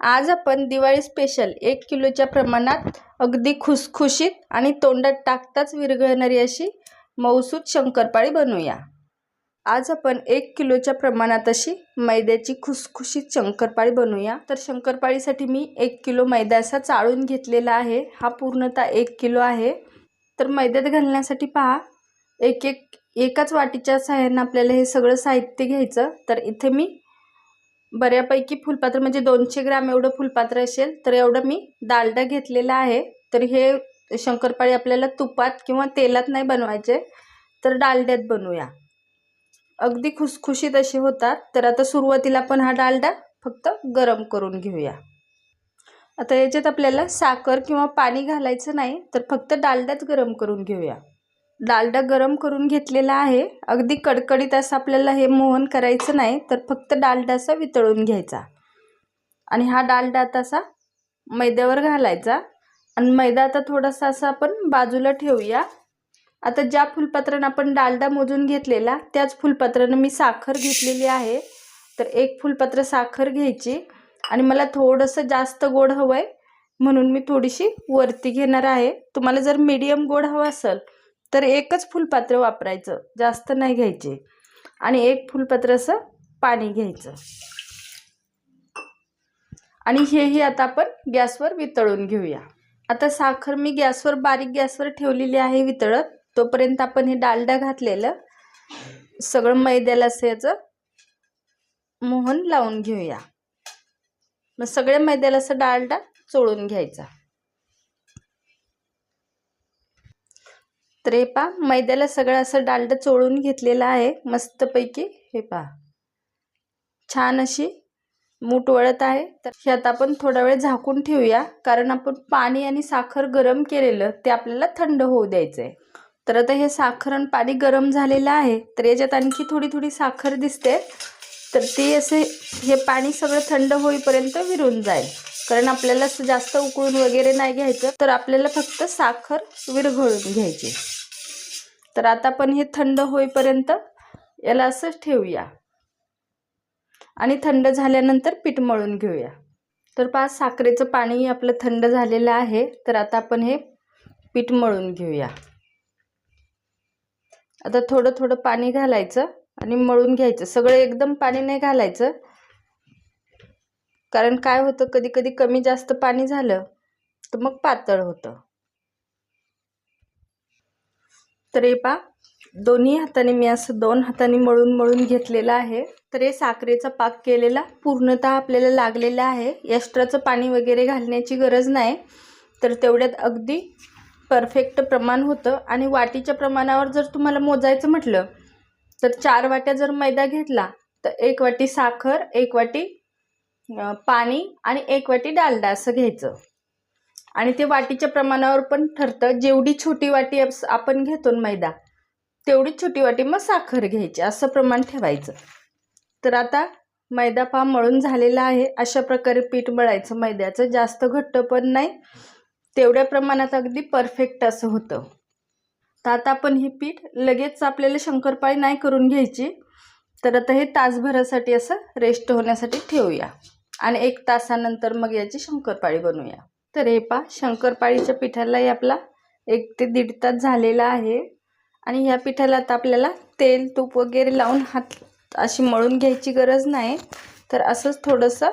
आज आपण दिवाळी स्पेशल एक किलोच्या प्रमाणात अगदी खुसखुशीत आणि तोंडात टाकताच विरघळणारी अशी मौसूद शंकरपाळी बनवूया. आज आपण एक किलोच्या प्रमाणात अशी मैद्याची खुसखुशीत शंकरपाळी बनवूया. तर शंकरपाळीसाठी मी एक किलो मैदा असा चाळून घेतलेला आहे. हा पूर्णतः एक किलो आहे. तर मैद्यात घालण्यासाठी पहा एक एक एकाच वाटीच्या सहाय्यानं आपल्याला हे सगळं साहित्य घ्यायचं. तर इथे मी बऱ्यापैकी फुलपात्र म्हणजे दोनशे ग्राम एवढं फुलपात्र असेल तर एवढं मी डालडा घेतलेला आहे. तर हे शंकरपाळी आपल्याला तुपात किंवा तेलात नाही बनवायचे तर डालड्यात बनवूया. अगदी खुसखुशीत असे होतात तर आता सुरुवातीला आपण हा डालडा फक्त गरम करून घेऊया. आता याच्यात आपल्याला साखर किंवा पाणी घालायचं नाही तर फक्त डालड्यात गरम करून घेऊया. डालडा गरम करून घेतलेला आहे. अगदी कडकडीत असं आपल्याला हे मोहन करायचं नाही तर फक्त डालडा असा वितळून घ्यायचा. आणि हा डालडा आता असा मैद्यावर घालायचा. आणि मैदा आता थोडासा असा आपण बाजूला ठेवूया. आता ज्या फुलपात्रानं आपण डालडा मोजून घेतलेला त्याच फुलपात्रानं मी साखर घेतलेली आहे. तर एक फुलपात्र साखर घ्यायची. आणि मला थोडंसं जास्त गोड हवं आहे म्हणून मी थोडीशी वरती घेणार आहे. तुम्हाला जर मीडियम गोड हवं असेल तर एकच फुलपात्र वापरायचं जास्त नाही घ्यायचे. आणि एक फुलपात्र असं पाणी घ्यायचं. आणि हेही आता आपण गॅसवर वितळून घेऊया. आता साखर मी गॅसवर बारीक गॅसवर ठेवलेली आहे वितळत. तोपर्यंत आपण हे डालडा घातलेलं सगळं मैद्याला असं याचं मोहन लावून घेऊया. मग सगळ्या मैद्याला असं डालडा चोळून घ्यायचा. तर हे पहा मैद्याला सगळं असं डालडं चोळून घेतलेलं आहे मस्तपैकी. हे पहा छान अशी मूठ वळत आहे. तर हे आता आपण थोडा वेळ झाकून ठेवूया कारण आपण पाणी आणि साखर गरम केलेलं ते आपल्याला थंड होऊ द्यायचं आहे तर आता हे साखर आणि पाणी गरम झालेलं आहे तर याच्यात आणखी थोडी थोडी साखर दिसते. तर ते असे हे पाणी सगळं थंड होईपर्यंत विरून जाईल. कारण आपल्याला जास्त उकळून वगैरे नाही घ्यायचं तर आपल्याला फक्त साखर विरघळून घ्यायची. तर आता पण हे थंड होईपर्यंत याला असंच ठेवूया. आणि थंड झाल्यानंतर पीठ मळून घेऊया. तर पहा साखरेचं पाणी आपलं थंड झालेलं आहे तर आता आपण हे पीठ मळून घेऊया. आता थोडं थोडं पाणी घालायचं आणि मळून घ्यायचं. सगळं एकदम पाणी नाही घालायचं. कारण काय होतं कधी कधी कमी जास्त पाणी झालं तर मग पातळ होतं. तर हे पा दोन्ही हाताने मी असं दोन हाताने मळून मळून घेतलेलं आहे. तर हे साखरेचा पाक केलेला पूर्णतः आपल्याला लागलेला आहे. एक्स्ट्राचं पाणी वगैरे घालण्याची गरज नाही. तर तेवढ्यात अगदी परफेक्ट प्रमाण होतं आणि वाटीच्या प्रमाणावर जर तुम्हाला मोजायचं म्हटलं तर चार वाट्या जर मैदा घेतला तर एक वाटी साखर एक वाटी पाणी आणि एक वाटी डालडा असं घ्यायचं. आणि ते वाटीच्या प्रमाणावर पण ठरतं. जेवढी छोटी वाटी आपण घेतो मैदा तेवढी छोटी वाटी मग साखर घ्यायची असं प्रमाण ठेवायचं. तर आता मैदा पा मळून झालेला आहे. अशा प्रकारे पीठ मळायचं. मैद्याचं जास्त घट्ट पण नाही तेवढ्या प्रमाणात अगदी परफेक्ट असं होतं. तर आता आपण हे पीठ लगेच आपल्याला शंकरपाळी नाही करून घ्यायची. तर आता हे तासभरासाठी असं रेस्ट होण्यासाठी ठेवूया. आणि एक तासानंतर मग याची शंकरपाळी बनवूया. तर हे पा शंकरपाळीच्या पिठालाही आपला एक ते दीड तास झालेला आहे. आणि ह्या पिठाला आता आपल्याला तेल तूप वगैरे लावून हात अशी मळून घ्यायची गरज नाही. तर असंच थोडंसं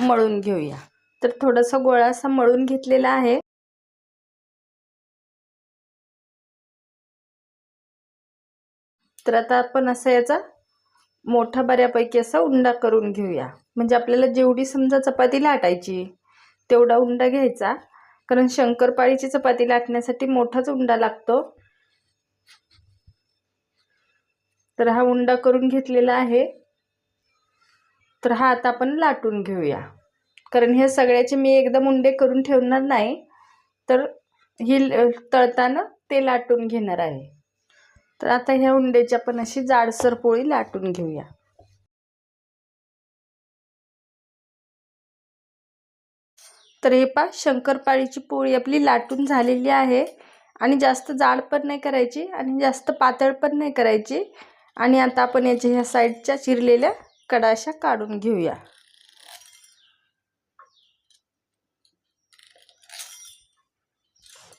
मळून घेऊया. तर थोडासा गोळा असा मळून घेतलेला आहे. तर आता आपण असं याचा मोठा बऱ्यापैकी असा उंडा करून घेऊया. म्हणजे आपल्याला जेवढी समजा चपाती लाटायची तेवढा उंडा घ्यायचा. कारण शंकरपाळीची चपाती लाटण्यासाठी मोठाच उंडा लागतो. तर हा उंडा करून घेतलेला आहे. तर हा आता आपण लाटून घेऊया. कारण हे सगळ्याचे मी एकदम उंडे करून ठेवणार नाही. तर ही तळताना ते लाटून घेणार आहे. तर आता ह्या उंड्याची आपण अशी जाडसर पोळी लाटून घेऊया. तर हे पा शंकरपाळीची पोळी आपली लाटून झालेली आहे. आणि जास्त जाड पण नाही करायची आणि जास्त पातळ पण नाही करायची. आणि आता आपण याच्या ह्या साईडच्या चिरलेल्या कडाशा काढून घेऊया.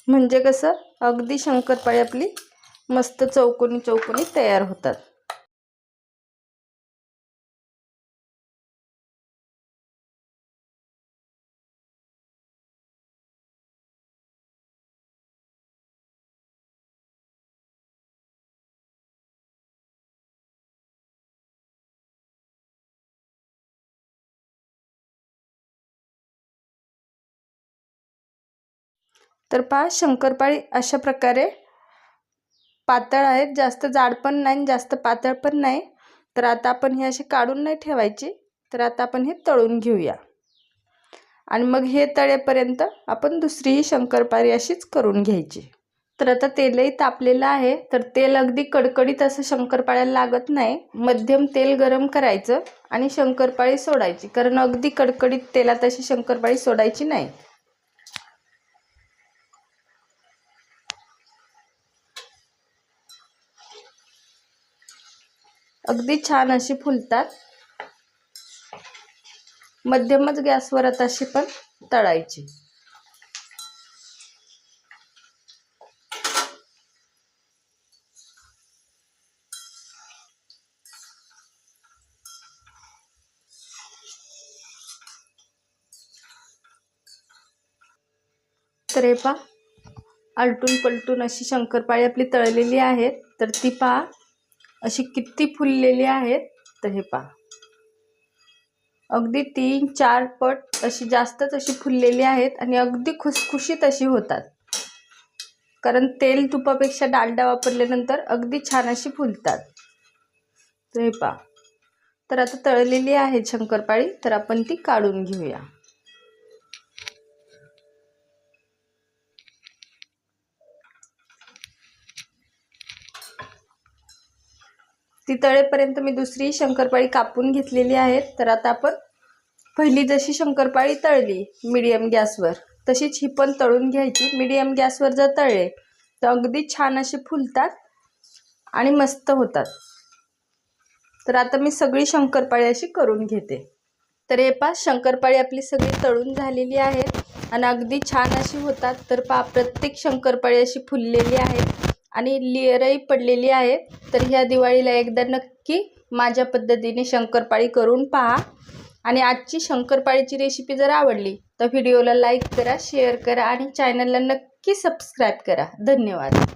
म्हणजे कसं अगदी शंकरपाळी आपली मस्त चौकोनी चौकोनी तयार होतात. तर पहा शंकरपाळी अशा प्रकारे पातळ आहेत. जास्त जाड पण नाही जास्त पातळ पण नाही. तर आता आपण हे असे काढून नाही ठेवायची. तर आता आपण हे तळून घेऊया. आणि मग हे तळेपर्यंत आपण दुसरीही शंकरपाळी अशीच करून घ्यायची. तर आता तेलही तापलेलं आहे. तर तेल अगदी कडकडीत असं शंकरपाळ्याला लागत नाही. मध्यम तेल गरम करायचं आणि शंकरपाळी सोडायची. कारण अगदी कडकडीत तेलात अशी शंकरपाळी सोडायची नाही. अगदी छान अशी फुलतात. मध्यमच गॅसवर आता अशी पण तळायची. तर हे पहा आलटून पलटून अशी शंकरपाळी आपली तळलेली आहेत. तर ती पहा अशी किती फुललेली आहेत तर हे पहा. अगदी तीन चार पट अशी जास्तच अशी फुललेली आहेत आणि अगदी खुसखुशीत अशी होतात. कारण तेल तुपापेक्षा डालडा वापरल्यानंतर अगदी छान अशी फुलतात. तर हे पहा. तर आता तळलेली आहे शंकरपाळी तर आपण ती काढून घेऊया. ती तळेपर्यंत मी दुसरी शंकरपाळी कापून घेतलेली आहे तर आता आपण पहिली जशी शंकरपाळी तळली मिडियम गॅसवर तशीच ही पण तळून घ्यायची. मिडियम गॅसवर जर तळले तर अगदी छान असे फुलतात आणि मस्त होतात. तर आता मी सगळी शंकरपाळी अशी करून घेते. तर हे पा शंकरपाळी आपली सगळी तळून झालेली आहे. आणि अगदी छान अशी होतात. तर पा प्रत्येक शंकरपाळी अशी फुललेली आहे आणि लेअरही पडलेली आहे. तर ह्या दिवाळीला एकदा नक्की माझ्या पद्धतीने शंकरपाळी करून पहा. आणि आजची शंकरपाळीची रेसिपी जर आवडली तर व्हिडिओला लाईक करा शेअर करा आणि चॅनलला नक्की सबस्क्राईब करा. धन्यवाद.